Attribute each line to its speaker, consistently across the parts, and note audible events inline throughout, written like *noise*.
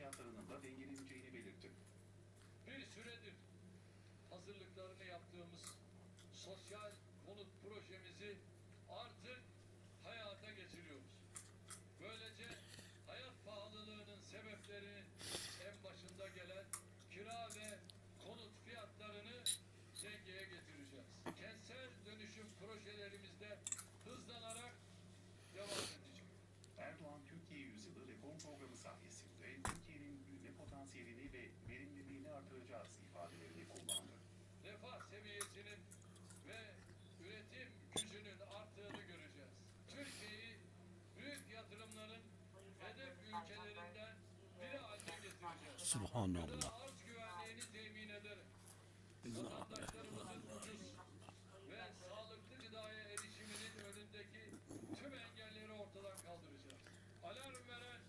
Speaker 1: fiyatlarının da dengeleneceğini belirtti.
Speaker 2: Bir süredir hazırlıklarını yaptığımız sosyal seviyesinin ve üretim gücünün arttığını göreceğiz. Türkiye'yi büyük yatırımların hedef ülkelerinden biri haline getireceğiz.
Speaker 3: Subhanallah.
Speaker 2: Arz güvenliğini temin ederek vatandaşlarımızın ucuz ve sağlıklı gıdaya erişiminin önündeki tüm engelleri ortadan kaldıracağız. Alarm veren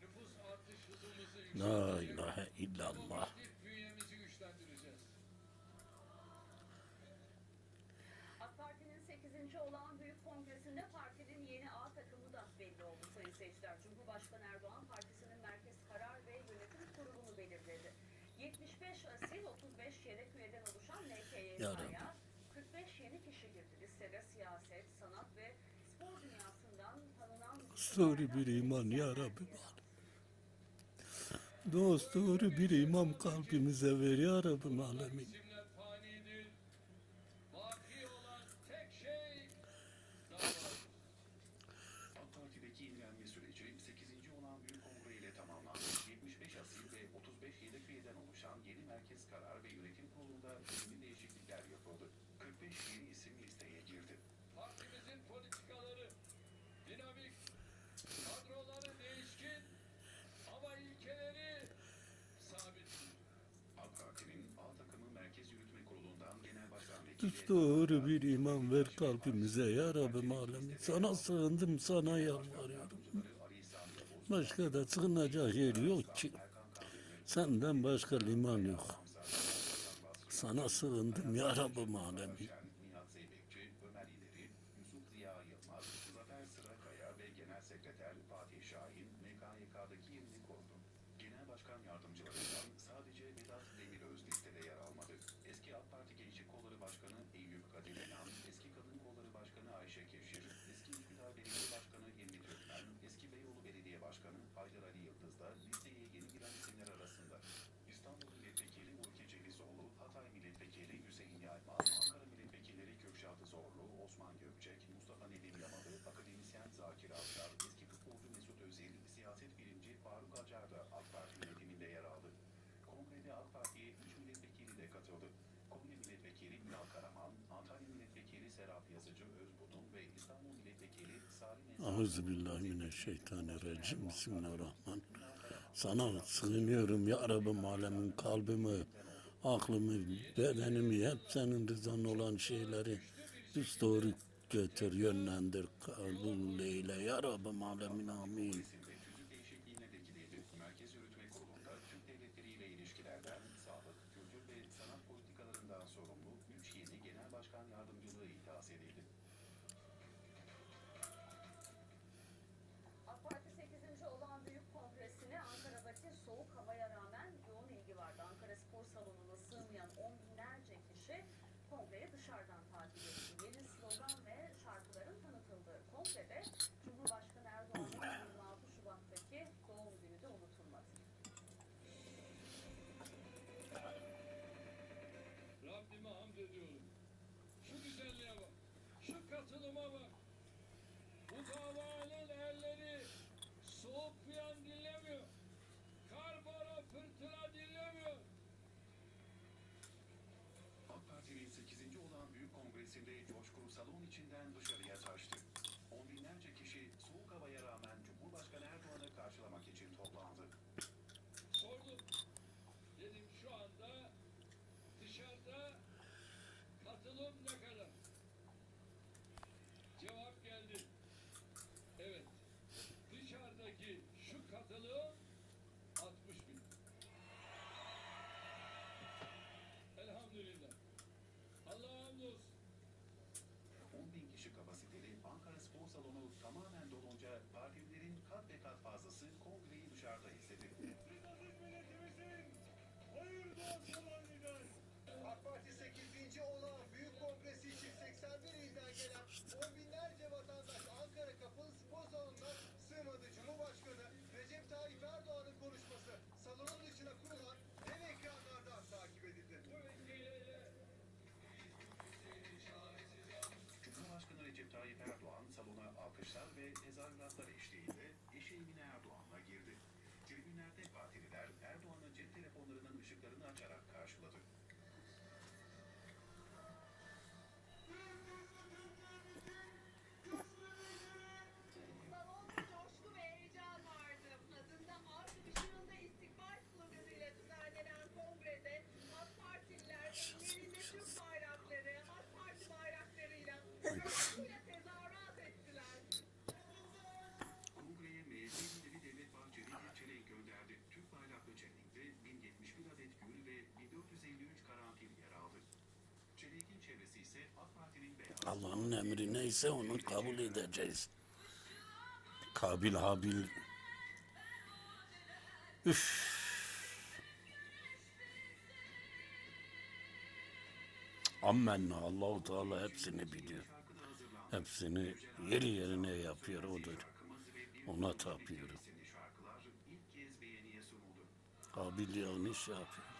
Speaker 2: nüfus artış hızımızı
Speaker 3: La
Speaker 2: yükseltecek.
Speaker 3: ilahe illallah.
Speaker 2: Demokratik bünyemizi güçlendireceğiz.
Speaker 4: AK Parti'nin 8. olan Büyük Kongresi'nde partinin yeni A takımı da belli seyirciler. Cumhurbaşkanı Erdoğan partisinin Merkez Karar ve Yönetim Kurulu'nu belirledi. 75 asil 35 yedek üyeden oluşan
Speaker 3: Ya Rabbi.
Speaker 4: NKYK'ya 45 yeni kişi girdi. Listede siyaset, sanat ve spor dünyasından tanınan
Speaker 3: Doğru bir iman ya Rabbi. Dost doğru bir imam kalbimize ver ya Rabbim alemin.
Speaker 1: 75 asil ve 35 yedek üyeden oluşan yeni Merkez Karar ve Yönetim Kurulu'nda önemli değişiklikler yapıldı. 45 yeni isim listeye girdi.
Speaker 2: Partimizin politikaları dinamik, kadroları değişkin ama ilkeleri sabittir.
Speaker 1: AK Parti'nin A takımı Merkez Yürütme Kurulu'ndan Genel Başkan Vekili
Speaker 3: doğru bir iman ver kalbimize ya Rabbim alemin. Sana sığındım sana yalvarıyorum. Başka da sığınacak yer yok ki. Senden başka liman yok. Sana sığındım ya Rabbim alemin.
Speaker 1: Sadece Vedat Demiröz listede yer almadı. Eski AK Parti Gençlik Kolları Başkanı Eyüp Kadir Salim Esen-
Speaker 3: Euzubillahimineşşeytanirracim. Bismillahirrahmanirrahim. Sana sığınıyorum ya Rabbim alemin kalbimi, aklımı, bedenimi hep senin rızan olan şeyleri düz doğru götür, yönlendir, kabul eyle ya Rabbim alemin amin.
Speaker 4: Büyük
Speaker 1: Kongresi'nde coşku salon içinden dışarıya Baykal ve nezaretler eşliğinde eşi Emine Erdoğan'la girdi. Tribünlerde Partililer Erdoğan'ın cep telefonlarının ışıklarını
Speaker 3: açarak emri neyse onu kabul edeceğiz. Kabil Habil. Üf. Ammenna Allahu Teala hepsini biliyor. Hepsini yeri yerine yapıyor odur. Ona tapıyorum. Kabil yanlış yapıyor.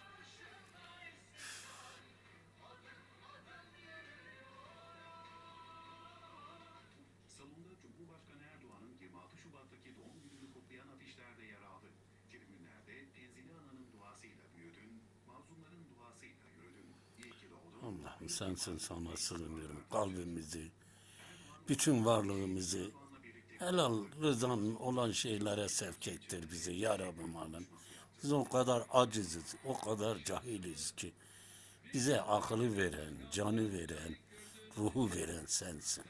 Speaker 3: Sensin sana sığınıyorum. Kalbimizi, bütün varlığımızı helal rızan olan şeylere sevk ettir bizi ya Rabbim alem. Biz o kadar aciziz, o kadar cahiliz ki bize aklı veren, canı veren, ruhu veren sensin.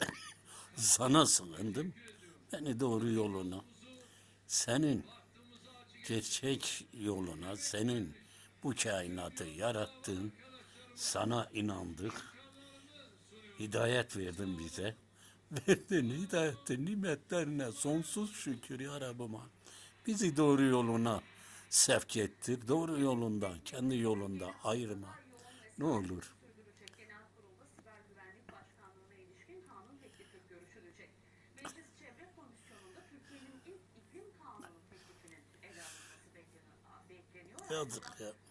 Speaker 3: *laughs* Sana sığındım, beni doğru yoluna, senin gerçek yoluna, senin bu kainatı yarattığın, sana inandık, hidayet verdin bize. *laughs* Verdin hidayetin nimetlerine sonsuz şükür ya Rabbim. Bizi doğru yoluna sevk ettir. Doğru yolundan, kendi yolunda ayırma. Ne olur.
Speaker 4: Sürdürecek Genel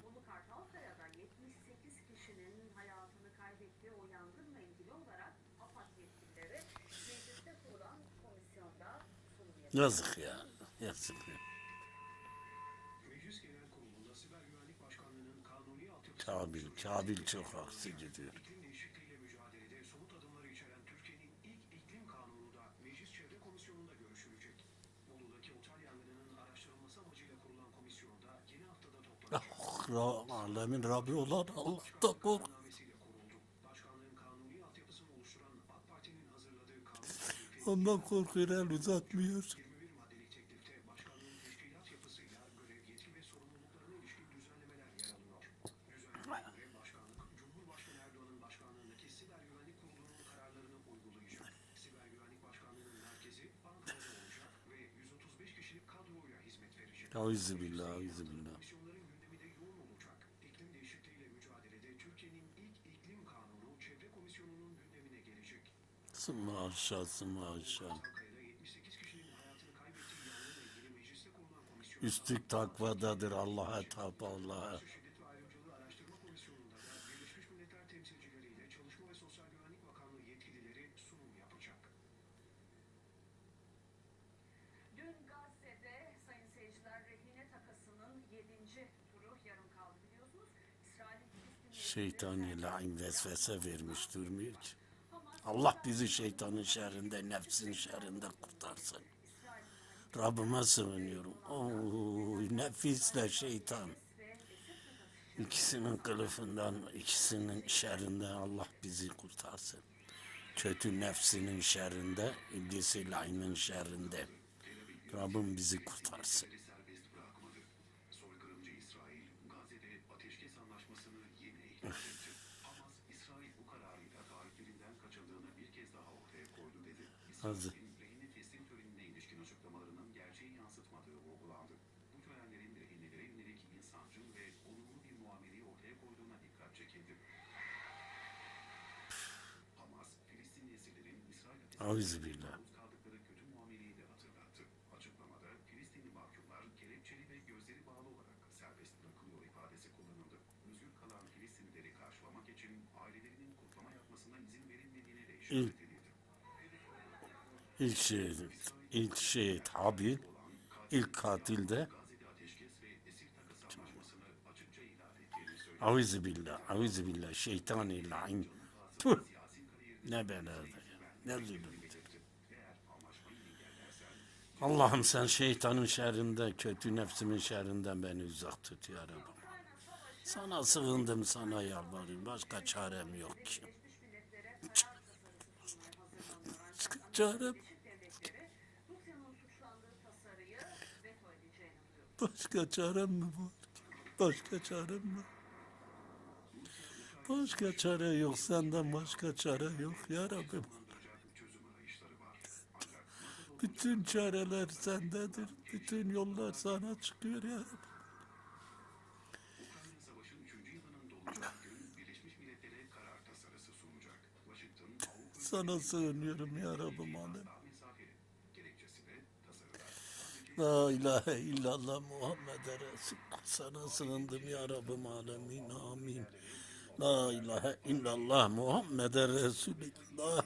Speaker 1: araştırılması amacıyla kurulan komisyonda yeni haftada toplanacak.
Speaker 3: Ra- Alemin Rabbi olan Allah'ta kork.
Speaker 1: Kararnamesiyle kuruldu. Başkanlığın kanuni 78 kişinin hayatını kaybettiği yangınla ilgili mecliste kurulan komisyon
Speaker 3: Üstlük takvadadır Allah'a tap Allah'a. Şeytani lain vesvese vermiş durmuyor ki. Allah bizi şeytanın şerrinde, nefsin şerrinde kurtarsın. Rabbime sığınıyorum. Oy, nefisle şeytan. İkisinin kılıfından, ikisinin şerrinden Allah bizi kurtarsın. Kötü nefsinin şerrinde, iblisi lainin şerrinde. Rabbim bizi kurtarsın.
Speaker 1: İsrail'in rehine teslim törenine ilişkin açıklamalarının gerçeği yansıtmadığı vurgulandı. Bu törenlerin rehinelere yönelik insancıl ve olumlu bir muameleyi ortaya koyduğuna dikkat çekildi. Hamas, Filistinli esirlerin İsrail
Speaker 3: Auzubillah.
Speaker 1: maruz kaldıkları kötü muameleyi de hatırlattı. Açıklamada Filistinli mahkumlar kelepçeli ve gözleri bağlı olarak serbest bırakılıyor ifadesi kullanıldı. Özgür kalan Filistinlileri karşılamak için ailelerinin kutlama yapmasına izin verilmediğine de işaret.
Speaker 3: İlk şehit, ilk şehit Habil, ilk katil de
Speaker 1: ettiğini söyledi.
Speaker 3: Auzubillah, auzubillah, şeytani lain. Tüh, ne belada ya, ne zulümdür. Allah'ım sen şeytanın şerrinde, kötü nefsimin şerrinden beni uzak tut ya Rabbi. Sana sığındım, sana yalvarıyorum. Başka çarem yok ki. Başka çarem, başka çarem mi var? Başka çarem mi? Başka çare yok. Senden başka çare yok ya Rabbim. Bütün çareler sendedir. Bütün yollar sana çıkıyor ya Rabbim.
Speaker 1: Ukrayna Savaşı'nın 3. yılının dolacağı gün Birleşmiş Milletler'e karar tasarısı sunacak. Washington, Avrupa
Speaker 3: Sana sığınıyorum ya Rabbim alem. La ilahe illallah Muhammed Resul. Sana sığındım ya Rabbim alemin. Amin. La ilahe illallah Muhammed Resulullah.